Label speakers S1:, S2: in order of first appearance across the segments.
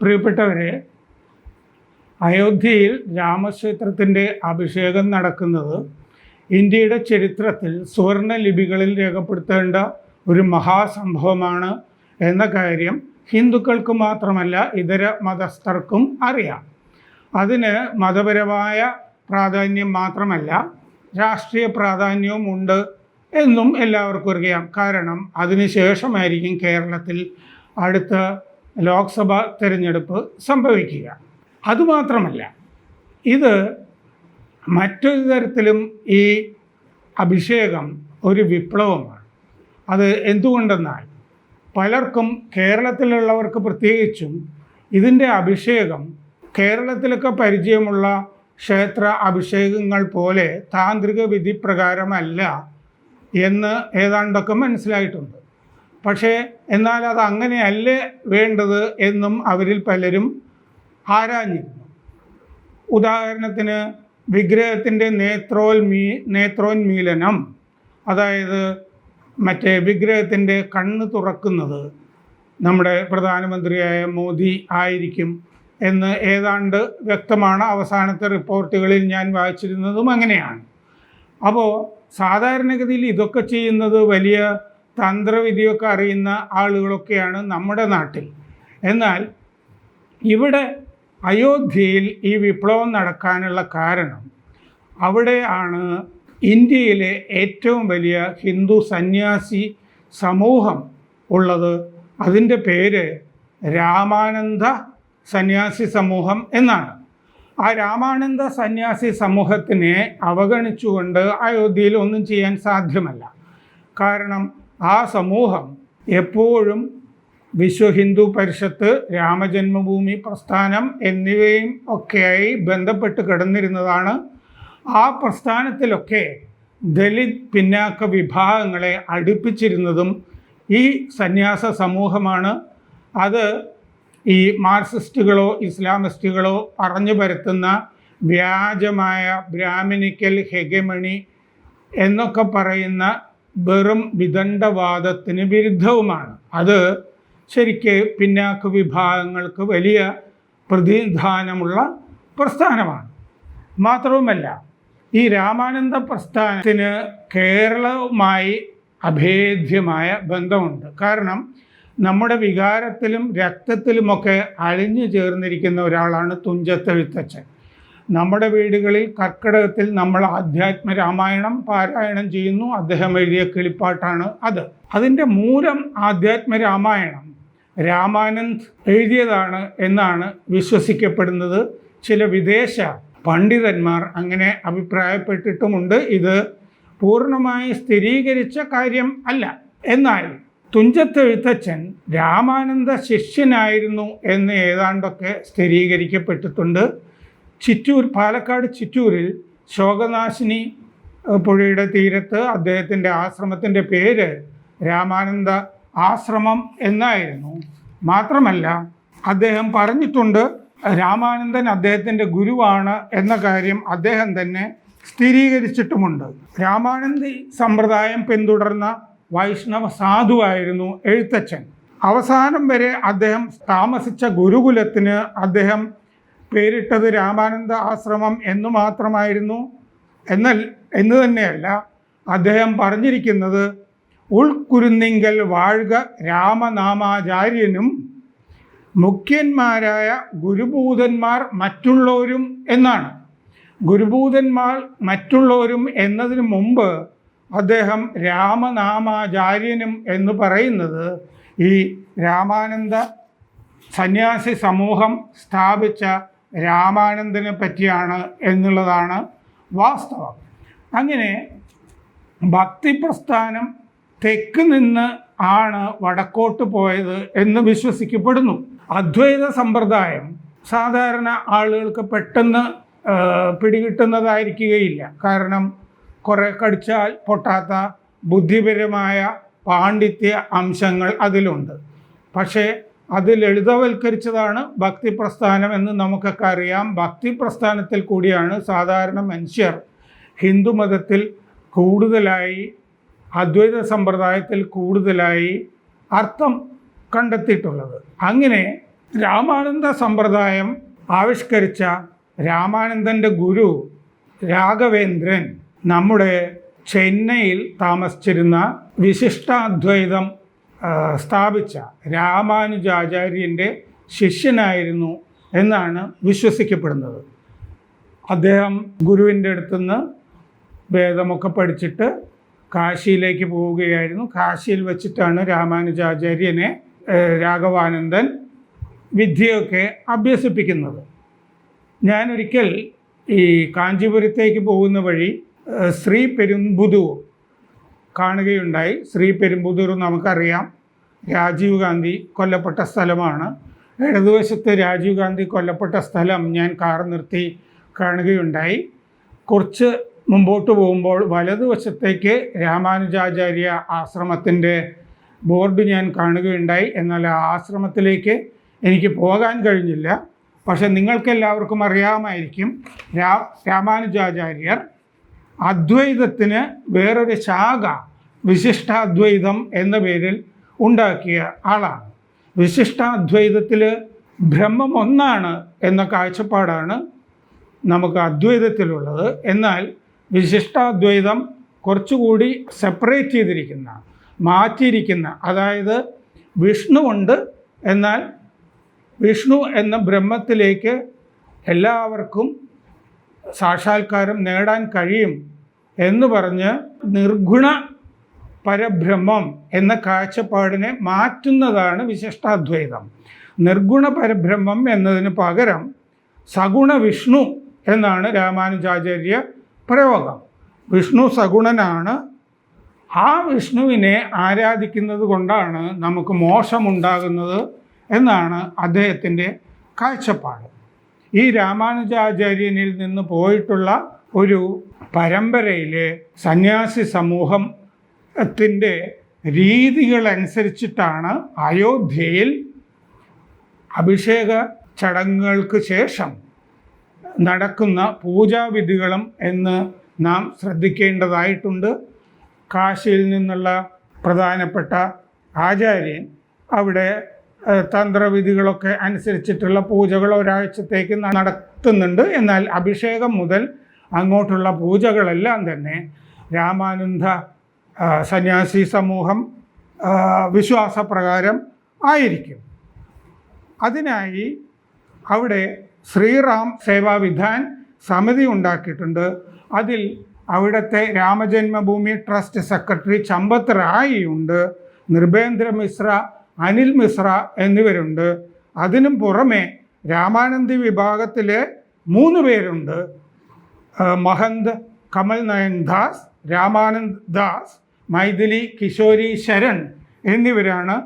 S1: പ്രിയപ്പെട്ടവരെ അയോധ്യയിൽ രാമക്ഷേത്രത്തിന്റെ അഭിഷേകം നടക്കുന്നത് ഇന്ത്യയുടെ ചരിത്രത്തിൽ സുവർണ ലിപികളിൽ രേഖപ്പെടുത്തേണ്ട ഒരു മഹാസംഭവമാണ് എന്ന കാര്യം ഹിന്ദുക്കൾക്ക് മാത്രമല്ല ഇതര മതസ്ഥർക്കും അറിയാം. അതിന് മതപരമായ പ്രാധാന്യം മാത്രമല്ല രാഷ്ട്രീയ പ്രാധാന്യവും ഉണ്ട് എന്നും എല്ലാവർക്കും അറിയാം. കാരണം അതിനുശേഷമായിരിക്കും കേരളത്തിൽ അടുത്ത ലോക്സഭ തിരഞ്ഞെടുപ്പ് സംഭവിക്കുക. അതുമാത്രമല്ല ഇത് മറ്റൊരു തരത്തിലും ഈ അഭിഷേകം ഒരു വിപ്ലവമാണ്. അത് എന്തുകൊണ്ടെന്നാൽ പലർക്കും കേരളത്തിലുള്ളവർക്ക് പ്രത്യേകിച്ചും ഇതിന്റെ അഭിഷേകം കേരളത്തിലൊക്കെ പരിചയമുള്ള ക്ഷേത്ര അഭിഷേകങ്ങൾ പോലെ താന്ത്രിക വിധി പ്രകാരമല്ല എന്ന് ഏതാണ്ടൊക്കെ മനസ്സിലായിട്ടുണ്ട്. പക്ഷേ എന്നാൽ അത് അങ്ങനെയല്ലേ വേണ്ടത് എന്നും അവരിൽ പലരും ആരാഞ്ഞിരുന്നു. ഉദാഹരണത്തിന് വിഗ്രഹത്തിന്റെ നേത്രോൽമീ നേത്രോന്മീലനം അതായത് മറ്റേ വിഗ്രഹത്തിന്റെ കണ്ണ് തുറക്കുന്നത് നമ്മുടെ പ്രധാനമന്ത്രിയായ മോദി ആയിരിക്കും എന്ന് ഏതാണ്ട് വ്യക്തമാണ് അവസാനത്തെ റിപ്പോർട്ടുകളിൽ ഞാൻ വായിച്ചിരുന്നതും അങ്ങനെയാണ്. അപ്പോൾ സാധാരണഗതിയിൽ ഇതൊക്കെ ചെയ്യുന്നത് വലിയ തന്ത്രവിധിയൊക്കെ അറിയുന്ന ആളുകളൊക്കെയാണ് നമ്മുടെ നാട്ടിൽ. എന്നാൽ ഇവിടെ അയോധ്യയിൽ ഈ വിപ്ലവം നടക്കാനുള്ള കാരണം അവിടെയാണ് ഇന്ത്യയിലെ ഏറ്റവും വലിയ ഹിന്ദു സന്യാസി സമൂഹം ഉള്ളത്. അതിന്റെ പേര് രാമാനന്ദ സന്യാസി സമൂഹം എന്നാണ്. ആ രാമാനന്ദ സന്യാസി സമൂഹത്തിനെ അവഗണിച്ചുകൊണ്ട് അയോധ്യയിൽ ഒന്നും ചെയ്യാൻ സാധ്യമല്ല. കാരണം ആ സമൂഹം എപ്പോഴും വിശ്വ ഹിന്ദു പരിഷത്ത് രാമജന്മഭൂമി പ്രസ്ഥാനം എന്നിവയും ഒക്കെയായി ബന്ധപ്പെട്ട് കിടന്നിരുന്നതാണ്. ആ പ്രസ്ഥാനത്തിലൊക്കെ ദലിത് പിന്നാക്ക വിഭാഗങ്ങളെ അടുപ്പിച്ചിരുന്നതും ഈ സന്യാസ സമൂഹമാണ്. അത് ഈ മാർക്സിസ്റ്റുകളോ ഇസ്ലാമിസ്റ്റുകളോ പറഞ്ഞു പരത്തുന്ന വ്യാജമായ ബ്രാഹ്മിനിക്കൽ ഹെഗമണി എന്നൊക്കെ പറയുന്ന വെറും വിദണ്ഡവാദത്തിന് വിരുദ്ധവുമാണ്. അത് ശരിക്ക് പിന്നാക്ക വിഭാഗങ്ങൾക്ക് വലിയ പ്രതിനിധാനമുള്ള പ്രസ്ഥാനമാണ്. മാത്രവുമല്ല ഈ രാമാനന്ദ പ്രസ്ഥാനത്തിന് കേരളവുമായി അഭേദ്യമായ ബന്ധമുണ്ട്. കാരണം നമ്മുടെ വികാരത്തിലും രക്തത്തിലുമൊക്കെ അലിഞ്ഞു ചേർന്നിരിക്കുന്ന ഒരാളാണ് തുഞ്ചത്തെഴുത്തച്ഛൻ. നമ്മുടെ വീടുകളിൽ കർക്കിടകത്തിൽ നമ്മൾ ആധ്യാത്മ രാമായണം പാരായണം ചെയ്യുന്നു. അദ്ദേഹം എഴുതിയ കിളിപ്പാട്ടാണ് അത്. അതിന്റെ മൂലം ആധ്യാത്മ രാമായണം രാമാനന്ദ് എഴുതിയതാണ് എന്നാണ് വിശ്വസിക്കപ്പെടുന്നത്. ചില വിദേശ പണ്ഡിതന്മാർ അങ്ങനെ അഭിപ്രായപ്പെട്ടിട്ടുമുണ്ട്. ഇത് പൂർണമായി സ്ഥിരീകരിച്ച കാര്യം അല്ല. എന്നാൽ തുഞ്ചത്തെഴുത്തച്ഛൻ രാമാനന്ദ ശിഷ്യനായിരുന്നു എന്ന് ഏതാണ്ടൊക്കെ സ്ഥിരീകരിക്കപ്പെട്ടിട്ടുണ്ട്. ചിറ്റൂർ പാലക്കാട് ചിറ്റൂരിൽ ശോകനാശിനി പുഴയുടെ തീരത്ത് അദ്ദേഹത്തിന്റെ ആശ്രമത്തിന്റെ പേര് രാമാനന്ദ ആശ്രമം എന്നായിരുന്നു. മാത്രമല്ല അദ്ദേഹം പറഞ്ഞിട്ടുണ്ട് രാമാനന്ദൻ അദ്ദേഹത്തിന്റെ ഗുരുവാണ് എന്ന കാര്യം അദ്ദേഹം തന്നെ സ്ഥിരീകരിച്ചിട്ടുമുണ്ട്. രാമാനന്ദി സമ്പ്രദായം പിന്തുടർന്ന വൈഷ്ണവ സാധുവായിരുന്നു എഴുത്തച്ഛൻ. അവസാനം വരെ അദ്ദേഹം താമസിച്ച ഗുരുകുലത്തിന് അദ്ദേഹം പേരിട്ടത് രാമാനന്ദ ആശ്രമം എന്ന് മാത്രമായിരുന്നു. എന്നാൽ എന്ന് തന്നെയല്ല അദ്ദേഹം പറഞ്ഞിരിക്കുന്നത് ഉൾക്കുരുന്നിങ്കൽ വാഴുക രാമനാമാചാര്യനും മുഖ്യന്മാരായ ഗുരുഭൂതന്മാർ മറ്റുള്ളവരും എന്നാണ്. ഗുരുഭൂതന്മാർ മറ്റുള്ളവരും എന്നതിന് മുമ്പ് അദ്ദേഹം രാമനാമാചാര്യനും എന്ന് പറയുന്നത് ഈ രാമാനന്ദ സന്യാസി സമൂഹം സ്ഥാപിച്ച രാമാനന്ദനെ പറ്റിയാണ് എന്നുള്ളതാണ് വാസ്തവം. അങ്ങനെ ഭക്തി പ്രസ്ഥാനം തെക്ക് നിന്ന് ആണ് വടക്കോട്ട് പോയത് എന്ന് വിശ്വസിക്കപ്പെടുന്നു. അദ്വൈത സമ്പ്രദായം സാധാരണ ആളുകൾക്ക് പെട്ടെന്ന് പിടികിട്ടുന്നതായിരിക്കുകയില്ല. കാരണം കുറേ കടിച്ചാൽ പൊട്ടാത്ത ബുദ്ധിപരമായ പാണ്ഡിത്യ അംശങ്ങൾ അതിലുണ്ട്. പക്ഷേ അത് ലളിതവൽക്കരിച്ചതാണ് ഭക്തി പ്രസ്ഥാനം എന്ന് നമുക്കൊക്കെ അറിയാം. ഭക്തി പ്രസ്ഥാനത്തിൽ കൂടിയാണ് സാധാരണ മനുഷ്യർ ഹിന്ദുമതത്തിൽ കൂടുതലായി അദ്വൈത സമ്പ്രദായത്തിൽ കൂടുതലായി അർത്ഥം കണ്ടെത്തിയിട്ടുള്ളത്. അങ്ങനെ രാമാനന്ദ സമ്പ്രദായം ആവിഷ്കരിച്ച രാമാനന്ദന്റെ ഗുരു രാഘവേന്ദ്രൻ നമ്മുടെ ചെന്നൈയിൽ താമസിച്ചിരുന്ന വിശിഷ്ടാദ്വൈതം സ്ഥാപിച്ച രാമാനുജാചാര്യന്റെ ശിഷ്യനായിരുന്നു എന്നാണ് വിശ്വസിക്കപ്പെടുന്നത്. അദ്ദേഹം ഗുരുവിന്റെ അടുത്തുനിന്ന് വേദമൊക്കെ പഠിച്ചിട്ട് കാശിയിലേക്ക് പോവുകയായിരുന്നു. കാശിയിൽ വെച്ചിട്ടാണ് രാമാനുജാചാര്യനെ രാഘവാനന്ദൻ വിദ്യയൊക്കെ അഭ്യസിപ്പിക്കുന്നത്. ഞാനൊരിക്കൽ ഈ കാഞ്ചീപുരത്തേക്ക് പോകുന്ന വഴി ശ്രീ പെരുമ്പുതൂർ കാണുകയുണ്ടായി. ശ്രീ പെരുമ്പുതൂർ നമുക്കറിയാം. രാജീവ് ഗാന്ധി കൊല്ലപ്പെട്ട സ്ഥലമാണ്. ഇടതുവശത്ത് രാജീവ് ഗാന്ധി കൊല്ലപ്പെട്ട സ്ഥലം ഞാൻ കാർ നിർത്തി കാണുകയുണ്ടായി. കുറച്ച് മുമ്പോട്ട് പോകുമ്പോൾ വലതുവശത്തേക്ക് രാമാനുജാചാര്യ ആശ്രമത്തിന്റെ ബോർഡ് ഞാൻ കാണുകയുണ്ടായി. എന്നാൽ ആ ആശ്രമത്തിലേക്ക് എനിക്ക് പോകാൻ കഴിഞ്ഞില്ല. പക്ഷെ നിങ്ങൾക്കെല്ലാവർക്കും അറിയാമായിരിക്കും രാ രാമാനുജാചാര്യർ അദ്വൈതത്തിന് വേറൊരു ശാഖ വിശിഷ്ടാദ്വൈതം എന്ന പേരിൽ ഉണ്ടാക്കിയ ആളാണ്. വിശിഷ്ടാദ്വൈതത്തിൽ ബ്രഹ്മം ഒന്നാണ് എന്ന കാഴ്ചപ്പാടാണ് നമുക്ക് അദ്വൈതത്തിലുള്ളത്. എന്നാൽ വിശിഷ്ടാദ്വൈതം കുറച്ചുകൂടി സെപ്പറേറ്റ് ചെയ്തിരിക്കുന്ന മാറ്റിയിരിക്കുന്ന അതായത് വിഷ്ണുവുണ്ട് എന്നാൽ വിഷ്ണു എന്ന ബ്രഹ്മത്തിലേക്ക് എല്ലാവർക്കും സാക്ഷാത്കാരം നേടാൻ കഴിയും എന്ന് പറഞ്ഞ് നിർഗുണ പരബ്രഹ്മം എന്ന കാഴ്ചപ്പാടിനെ മാറ്റുന്നതാണ് വിശിഷ്ടാദ്വൈതം. നിർഗുണ പരബ്രഹ്മം എന്നതിന് പകരം സഗുണ വിഷ്ണു എന്നാണ് രാമാനുജാചാര്യ പ്രയോഗം. വിഷ്ണു സഗുണനാണ്. ആ വിഷ്ണുവിനെ ആരാധിക്കുന്നത് കൊണ്ടാണ് നമുക്ക് മോശമുണ്ടാകുന്നത് എന്നാണ് അദ്ദേഹത്തിന്റെ കാഴ്ചപ്പാട്. ഈ രാമാനുജാചാര്യനിൽ നിന്ന് പോയിട്ടുള്ള ഒരു പരമ്പരയിലെ സന്യാസി സമൂഹം ത്തിന്റെ രീതികളനുസരിച്ചിട്ടാണ് അയോധ്യയിൽ അഭിഷേക ചടങ്ങുകൾക്ക് ശേഷം നടക്കുന്ന പൂജാവിധികളും എന്ന് നാം ശ്രദ്ധിക്കേണ്ടതായിട്ടുണ്ട്. കാശിയിൽ നിന്നുള്ള പ്രധാനപ്പെട്ട ആചാര്യൻ അവിടെ തന്ത്രവിധികളൊക്കെ അനുസരിച്ചിട്ടുള്ള പൂജകൾ ഒരാഴ്ചത്തേക്ക് നടത്തുന്നുണ്ട്. എന്നാൽ അഭിഷേകം മുതൽ അങ്ങോട്ടുള്ള പൂജകളെല്ലാം തന്നെ രാമാനന്ദ സന്യാസി സമൂഹം വിശ്വാസപ്രകാരം ആയിരിക്കും. അതിനായി അവിടെ ശ്രീറാം സേവാവിധാൻ സമിതി ഉണ്ടാക്കിയിട്ടുണ്ട്. അതിൽ അവിടുത്തെ രാമജന്മഭൂമി ട്രസ്റ്റ് സെക്രട്ടറി ചമ്പത്ത് റായി ഉണ്ട് നിർഭേന്ദ്ര മിശ്ര അനിൽ മിശ്ര എന്നിവരുണ്ട്. അതിനും പുറമെ രാമാനന്ദി വിഭാഗത്തിലെ മൂന്ന് പേരുണ്ട്. മഹന്ത് കമൽ നയൻ ദാസ് രാമാനന്ദ് ദാസ് മൈഥിലി കിഷോരി ശരൺ എന്നിവരാണ്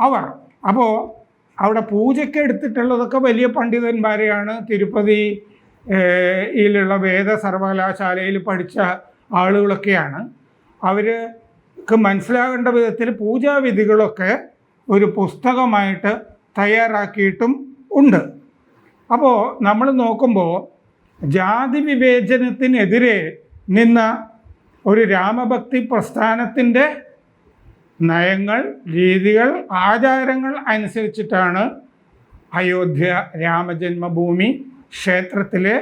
S1: അവർ. അപ്പോൾ അവിടെ പൂജയ്ക്ക് എടുത്തിട്ടുള്ളതൊക്കെ വലിയ പണ്ഡിതന്മാരെയാണ്. തിരുപ്പതി യിലുള്ള വേദ സർവകലാശാലയിൽ പഠിച്ച ആളുകളൊക്കെയാണ്. അവർക്ക് മനസ്സിലാകേണ്ട വിധത്തിൽ പൂജാവിധികളൊക്കെ ഒരു പുസ്തകമായിട്ട് തയ്യാറാക്കിയിട്ടും ഉണ്ട്. അപ്പോൾ നമ്മൾ നോക്കുമ്പോൾ ജാതി വിവേചനത്തിനെതിരെ നിന്ന ഒരു രാമഭക്തി പ്രസ്ഥാനത്തിന്റെ നയങ്ങൾ രീതികൾ ആചാരങ്ങൾ അനുസരിച്ചിട്ടാണ് അയോധ്യ രാമജന്മഭൂമി ക്ഷേത്രത്തിലെ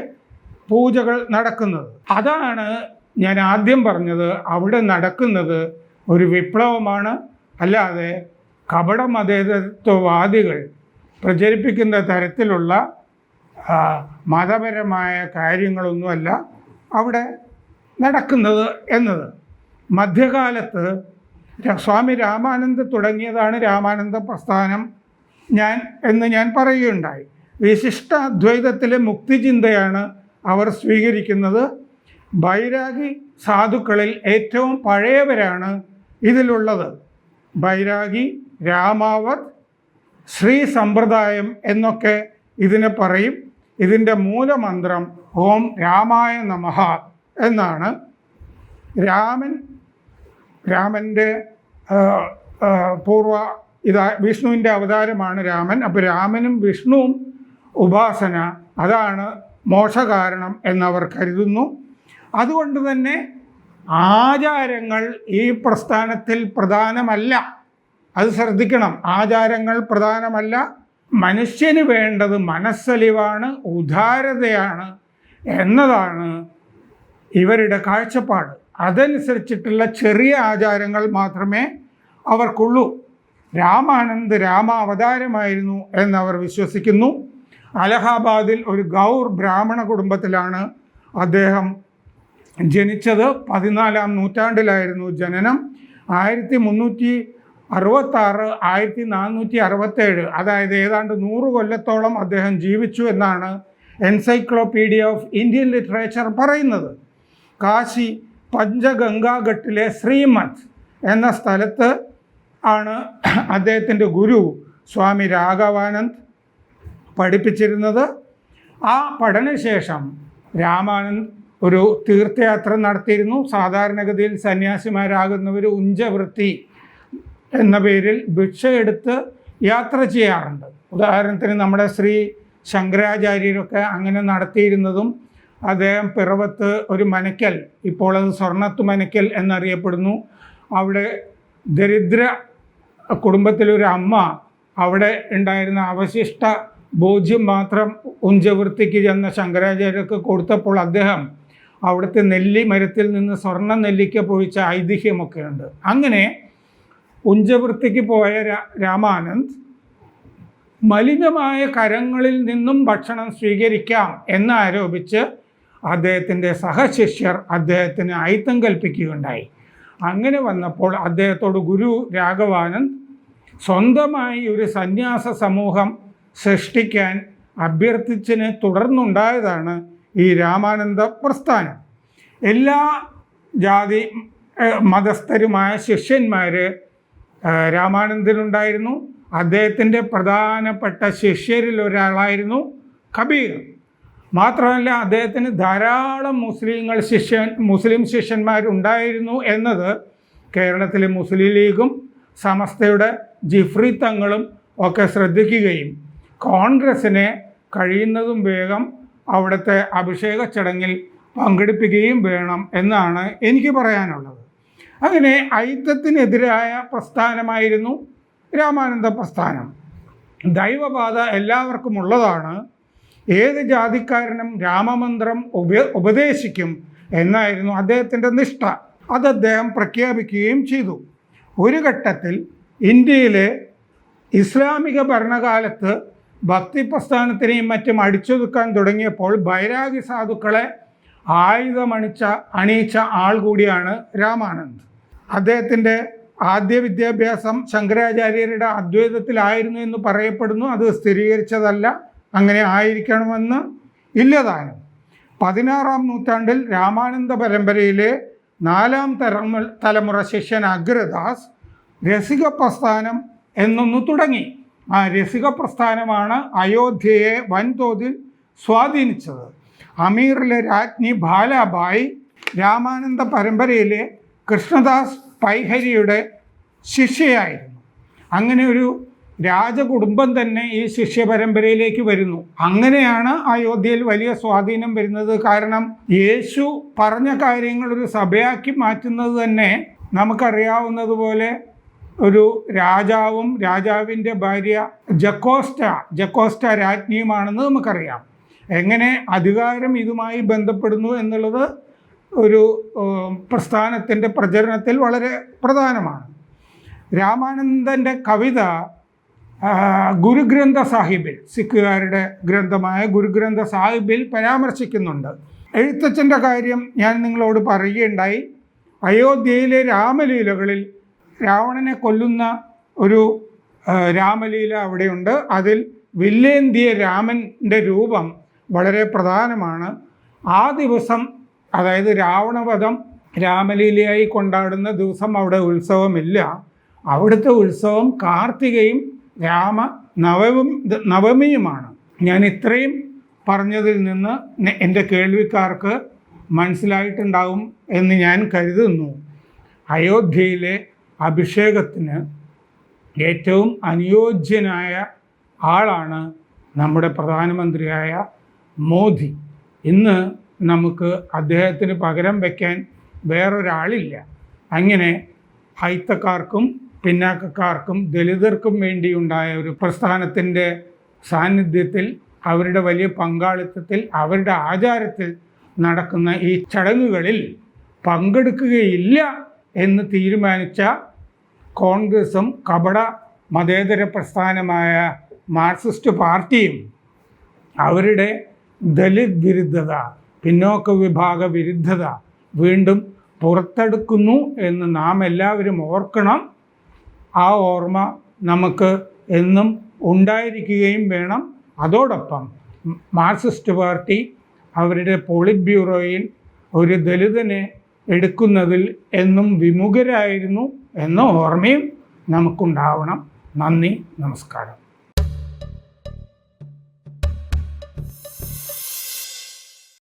S1: പൂജകൾ നടക്കുന്നത്. അതാണ് ഞാൻ ആദ്യം പറഞ്ഞത്. അവിടെ നടക്കുന്നത് ഒരു വിപ്ലവമാണ്. അല്ലാതെ കപട മതേതത്വവാദികൾ പ്രചരിപ്പിക്കുന്ന തരത്തിലുള്ള മതപരമായ കാര്യങ്ങളൊന്നുമല്ല അവിടെ നടക്കുന്നത് എന്നത്. മധ്യകാലത്ത് സ്വാമി രാമാനന്ദ തുടങ്ങിയതാണ് രാമാനന്ദ പ്രസ്ഥാനം ഞാൻ എന്ന് ഞാൻ പറയുകയുണ്ടായി. വിശിഷ്ട അദ്വൈതത്തിലെ മുക്തിചിന്തയാണ് അവർ സ്വീകരിക്കുന്നത്. ബൈരാഗി സാധുക്കളിൽ ഏറ്റവും പഴയവരാണ് ഇതിലുള്ളത്. ബൈരാഗി രാമാവത് ശ്രീ സമ്പ്രദായം എന്നൊക്കെ ഇതിനെ പറയും. ഇതിന്റെ മൂലമന്ത്രം ഓം രാമായ നമഹ എന്നാണ്. രാമൻ രാമന്റെ പൂർവ ഇതാ വിഷ്ണുവിന്റെ അവതാരമാണ് രാമൻ. അപ്പോൾ രാമനും വിഷ്ണുവും ഉപാസന അതാണ് മോശകാരണം എന്നവർ കരുതുന്നു. അതുകൊണ്ട് തന്നെ ആചാരങ്ങൾ ഈ പ്രസ്ഥാനത്തിൽ പ്രധാനമല്ല. അത് ശ്രദ്ധിക്കണം. ആചാരങ്ങൾ പ്രധാനമല്ല. മനുഷ്യന് വേണ്ടത് മനസ്സലിവാണ് ഉദാരതയാണ് എന്നതാണ് ഇവരുടെ കാഴ്ചപ്പാട്. അതനുസരിച്ചിട്ടുള്ള ചെറിയ ആചാരങ്ങൾ മാത്രമേ അവർക്കുള്ളൂ. രാമാനന്ദ് രാമാവതാരമായിരുന്നു എന്നവർ വിശ്വസിക്കുന്നു. അലഹാബാദിൽ ഒരു ഗൗർ ബ്രാഹ്മണ കുടുംബത്തിലാണ് അദ്ദേഹം ജനിച്ചത്. പതിനാലാം നൂറ്റാണ്ടിലായിരുന്നു ജനനം. ആയിരത്തി മുന്നൂറ്റി അറുപത്താറ് ആയിരത്തി നാനൂറ്റി അറുപത്തേഴ്. അതായത് ഏതാണ്ട് നൂറ് കൊല്ലത്തോളം അദ്ദേഹം ജീവിച്ചു എന്നാണ് എൻസൈക്ലോപീഡിയ ഓഫ് ഇന്ത്യൻ ലിറ്ററേച്ചർ പറയുന്നത്. കാശി പഞ്ചഗംഗാഘട്ടിലെ ശ്രീമത് എന്ന സ്ഥലത്ത് ആണ് അദ്ദേഹത്തിന്റെ ഗുരു സ്വാമി രാഘവാനന്ദ് പഠിപ്പിച്ചിരുന്നത്. ആ പഠനശേഷം രാമാനന്ദ് ഒരു തീർത്ഥയാത്ര നടത്തിയിരുന്നു. സാധാരണഗതിയിൽ സന്യാസിമാരാകുന്നവർ ഉഞ്ചവൃത്തി എന്ന പേരിൽ ഭിക്ഷ എടുത്ത് യാത്ര ചെയ്യാറുണ്ട്. ഉദാഹരണത്തിന് നമ്മുടെ ശ്രീ ശങ്കരാചാര്യരൊക്കെ അങ്ങനെ നടത്തിയിരുന്നതും അദ്ദേഹം പിറവത്ത് ഒരു മനക്കൽ ഇപ്പോൾ അത് സ്വർണത്ത് മനക്കൽ എന്നറിയപ്പെടുന്നു. അവിടെ ദരിദ്ര കുടുംബത്തിലൊരു അമ്മ അവിടെ ഉണ്ടായിരുന്ന അവശിഷ്ട ബോധ്യം മാത്രം ഉഞ്ചവൃത്തിക്ക് ചെന്ന ശങ്കരാചാര്യർക്ക് കൊടുത്തപ്പോൾ അദ്ദേഹം അവിടുത്തെ നെല്ലി മരത്തിൽ നിന്ന് സ്വർണ നെല്ലിക്ക പൊഴിച്ച ഐതിഹ്യമൊക്കെയുണ്ട്. അങ്ങനെ ഉഞ്ചവൃത്തിക്ക് പോയ രാമാനന്ദ് മലിനമായ കരങ്ങളിൽ നിന്നും ഭക്ഷണം സ്വീകരിക്കാം എന്നാരോപിച്ച് അദ്ദേഹത്തിന്റെ സഹശിഷ്യർ അദ്ദേഹത്തിന് അയിത്തം കൽപ്പിക്കുകയുണ്ടായി. അങ്ങനെ വന്നപ്പോൾ അദ്ദേഹത്തോട് ഗുരു രാഘവാനന്ദ് സ്വന്തമായി ഒരു സന്യാസ സമൂഹം സൃഷ്ടിക്കാൻ അഭ്യർത്ഥിച്ചതിനെ തുടർന്നുണ്ടായതാണ് ഈ രാമാനന്ദ പ്രസ്ഥാനം. എല്ലാ ജാതി മതസ്ഥരുമായ ശിഷ്യന്മാർ രാമാനന്ദനുണ്ടായിരുന്നു. അദ്ദേഹത്തിന്റെ പ്രധാനപ്പെട്ട ശിഷ്യരിൽ ഒരാളായിരുന്നു കബീർ. മാത്രമല്ല അദ്ദേഹത്തിന് ധാരാളം മുസ്ലിങ്ങൾ ശിഷ്യൻ മുസ്ലിം ശിഷ്യന്മാരുണ്ടായിരുന്നു എന്നത് കേരളത്തിലെ മുസ്ലിം ലീഗും സമസ്തയുടെ ജിഫ്രി തങ്ങളും ഒക്കെ ശ്രദ്ധിക്കുകയും കോൺഗ്രസ്സിനെ കഴിയുന്നതും വേഗം അവിടുത്തെ അഭിഷേക ചടങ്ങിൽ പങ്കെടുപ്പിക്കുകയും വേണം എന്നാണ് എനിക്ക് പറയാനുള്ളത്. അങ്ങനെ ഐത്തത്തിനെതിരായ പ്രസ്ഥാനമായിരുന്നു രാമാനന്ദ പ്രസ്ഥാനം. ദൈവബാധ എല്ലാവർക്കും ഉള്ളതാണ്. ഏത് ജാതിക്കാരനും രാമമന്ത്രം ഉപ ഉപദേശിക്കും എന്നായിരുന്നു അദ്ദേഹത്തിന്റെ നിഷ്ഠ. അത് അദ്ദേഹം പ്രഖ്യാപിക്കുകയും ചെയ്തു. ഒരു ഘട്ടത്തിൽ ഇന്ത്യയിലെ ഇസ്ലാമിക ഭരണകാലത്ത് ഭക്തി പ്രസ്ഥാനത്തിനെയും മറ്റും അടിച്ചൊതുക്കാൻ തുടങ്ങിയപ്പോൾ ബൈരാഗി സാധുക്കളെ ആയുധമണിച്ച അണിയിച്ച ആൾ കൂടിയാണ് രാമാനന്ദ്. അദ്ദേഹത്തിന്റെ ആദ്യ വിദ്യാഭ്യാസം ശങ്കരാചാര്യരുടെ അദ്വൈതത്തിലായിരുന്നു എന്ന് പറയപ്പെടുന്നു. അത് സ്ഥിരീകരിച്ചതല്ല. അങ്ങനെ ആയിരിക്കണമെന്ന് ഇല്ലതാനും. പതിനാറാം നൂറ്റാണ്ടിൽ രാമാനന്ദ പരമ്പരയിലെ നാലാം തലമു തലമുറ ശിഷ്യൻ അഗ്രദാസ് രസിക പ്രസ്ഥാനം എന്നൊന്ന് തുടങ്ങി. ആ രസിക പ്രസ്ഥാനമാണ് അയോധ്യയെ വൻതോതിൽ സ്വാധീനിച്ചത്. അമീറിലെ രാജ്ഞി ബാലാബായി രാമാനന്ദ പരമ്പരയിലെ കൃഷ്ണദാസ് പൈഹരിയുടെ ശിഷ്യയായിരുന്നു. അങ്ങനെ ഒരു രാജകുടുംബം തന്നെ ഈ ശിഷ്യ പരമ്പരയിലേക്ക് വരുന്നു. അങ്ങനെയാണ് അയോധ്യയിൽ വലിയ സ്വാധീനം വരുന്നത്. കാരണം യേശു പറഞ്ഞ കാര്യങ്ങൾ ഒരു സഭയാക്കി മാറ്റുന്നത് തന്നെ നമുക്കറിയാവുന്നതുപോലെ ഒരു രാജാവും രാജാവിന്റെ ഭാര്യ ജക്കോസ്റ്റ ജക്കോസ്റ്റ രാജ്ഞിയുമാണെന്ന് നമുക്കറിയാം. എങ്ങനെ അധികാരം ഇതുമായി ബന്ധപ്പെടുന്നു എന്നുള്ളത് ഒരു പ്രസ്ഥാനത്തിന്റെ പ്രചരണത്തിൽ വളരെ പ്രധാനമാണ്. രാമാനന്ദന്റെ കവിത ഗുരുഗ്രന്ഥ സാഹിബിൽ സിഖുകാരുടെ ഗ്രന്ഥമായ ഗുരുഗ്രന്ഥ സാഹിബിൽ പരാമർശിക്കുന്നുണ്ട്. എഴുത്തച്ഛന്റെ കാര്യം ഞാൻ നിങ്ങളോട് പറയുകയുണ്ടായി. അയോധ്യയിലെ രാമലീലകളിൽ രാവണനെ കൊല്ലുന്ന ഒരു രാമലീല അവിടെയുണ്ട്. അതിൽ വില്ലേന്തിയ രാമന്റെ രൂപം വളരെ പ്രധാനമാണ്. ആ ദിവസം അതായത് രാവണവധം രാമലീലയായി കൊണ്ടാടുന്ന ദിവസം അവിടെ ഉത്സവമില്ല. അവിടുത്തെ ഉത്സവം കാർത്തികയും രാമ നവവും നവമിയുമാണ്. ഞാൻ ഇത്രയും പറഞ്ഞതിൽ നിന്ന് എന്റെ കേൾവിക്കാർക്ക് മനസ്സിലായിട്ടുണ്ടാവും എന്ന് ഞാൻ കരുതുന്നു. അയോധ്യയിലെ അഭിഷേകത്തിന് ഏറ്റവും അനുയോജ്യനായ ആളാണ് നമ്മുടെ പ്രധാനമന്ത്രിയായ മോദി. ഇന്ന് നമുക്ക് അദ്ദേഹത്തിന് പകരം വയ്ക്കാൻ വേറൊരാളില്ല. അങ്ങനെ ഹൈത്തക്കാർക്കും പിന്നാക്കക്കാർക്കും ദലിതർക്കും വേണ്ടിയുണ്ടായ ഒരു പ്രസ്ഥാനത്തിന്റെ സാന്നിധ്യത്തിൽ അവരുടെ വലിയ പങ്കാളിത്തത്തിൽ അവരുടെ ആചാരത്തിൽ നടക്കുന്ന ഈ ചടങ്ങുകളിൽ പങ്കെടുക്കുകയില്ല എന്ന് തീരുമാനിച്ച കോൺഗ്രസും കപട മതേതര പ്രസ്ഥാനമായ മാർക്സിസ്റ്റ് പാർട്ടിയും അവരുടെ ദലിത് വിരുദ്ധത പിന്നോക്ക വിഭാഗ വിരുദ്ധത വീണ്ടും പുറത്തെടുക്കുന്നു എന്ന് നാം എല്ലാവരും ഓർക്കണം. ആ ഓർമ്മ നമുക്ക് എന്നും ഉണ്ടായിരിക്കുകയും വേണം. അതോടൊപ്പം മാർക്സിസ്റ്റ് പാർട്ടി അവരുടെ പോളിറ്റ് ബ്യൂറോയിൽ ഒരു ദലിതനെ എടുക്കുന്നതിൽ എന്നും വിമുഖരായിരുന്നു എന്ന ഓർമ്മയും നമുക്കുണ്ടാവണം. നന്ദി നമസ്കാരം.